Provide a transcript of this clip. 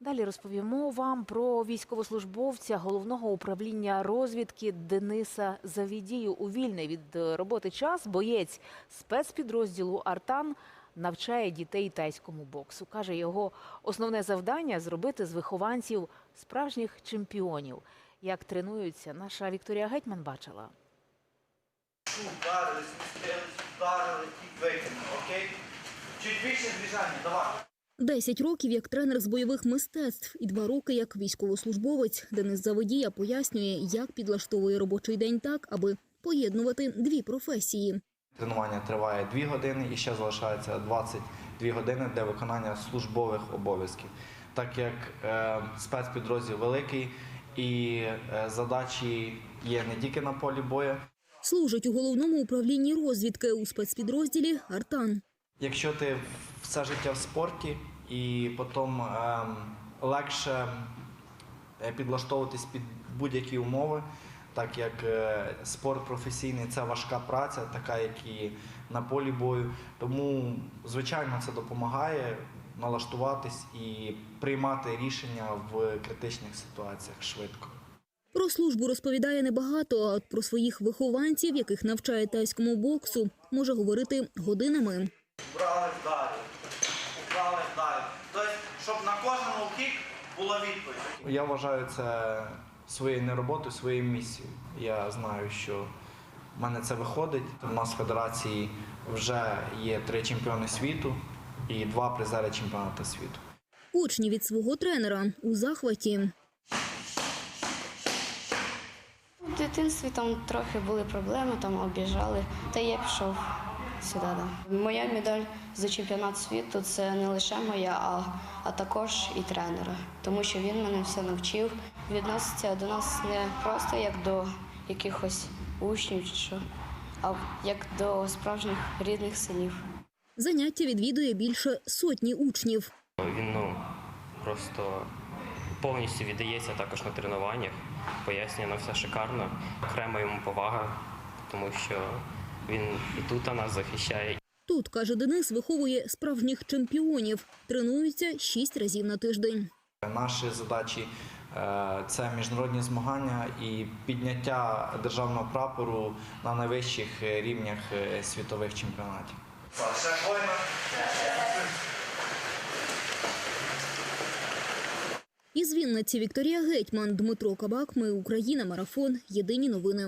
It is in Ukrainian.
Далі розповімо вам про військовослужбовця головного управління розвідки Дениса Завідію. У вільний від роботи час боєць спецпідрозділу Артан навчає дітей тайському боксу. Каже, його основне завдання зробити з вихованців справжніх чемпіонів. Як тренуються, наша Вікторія Гетьман бачила. Ударили, ударили і викинули, окей? Чуть більше движення, давай. 10 років як тренер з бойових мистецтв і два роки як військовослужбовець Денис Заводія пояснює, як підлаштовує робочий день так, аби поєднувати дві професії. Тренування триває 2 години і ще залишається 22 години для виконання службових обов'язків. Так як е, спецпідрозділ великий і е, задачі є не тільки на полі бою. Служить у головному управлінні розвідки у спецпідрозділі Артан. Якщо ти все життя в спорті і потім ем, легше е, підлаштовуватись під будь-які умови, так як е, спорт професійний це важка праця, така як і на полі бою. Тому, звичайно, це допомагає налаштуватись і приймати рішення в критичних ситуаціях швидко. Про службу розповідає небагато, а от про своїх вихованців, яких навчає тайському боксу, може говорити годинами. Брали вдарили, кік була відповідь. Я вважаю це своєю не роботою, своєю місією. Я знаю, що в мене це виходить. У нас в федерації вже є три чемпіони світу і два призери чемпіонату світу. Учні від свого тренера у захваті. В дитинстві там трохи були проблеми, там обіжали, та я пішов сюди. Да. Моя медаль за чемпіонат світу це не лише моя, а, а також і тренера, тому що він мене все навчив. Відноситься до нас не просто як до якихось учнів чи що, а як до справжніх рідних синів. Заняття відвідує більше сотні учнів. Він ну просто повністю віддається також на тренуваннях, пояснює нам все шикарно. Окрема йому повага, тому що він і тут нас захищає, Тут, каже Денис, виховує справжніх чемпіонів. Тренуються шість разів на тиждень. Наші задачі е, це міжнародні змагання і підняття державного прапору на найвищих рівнях е, світових чемпіонатів. Із Вінниці Вікторія Гетьман, Дмитро Кабак. Ми Україна. Марафон. Єдині новини.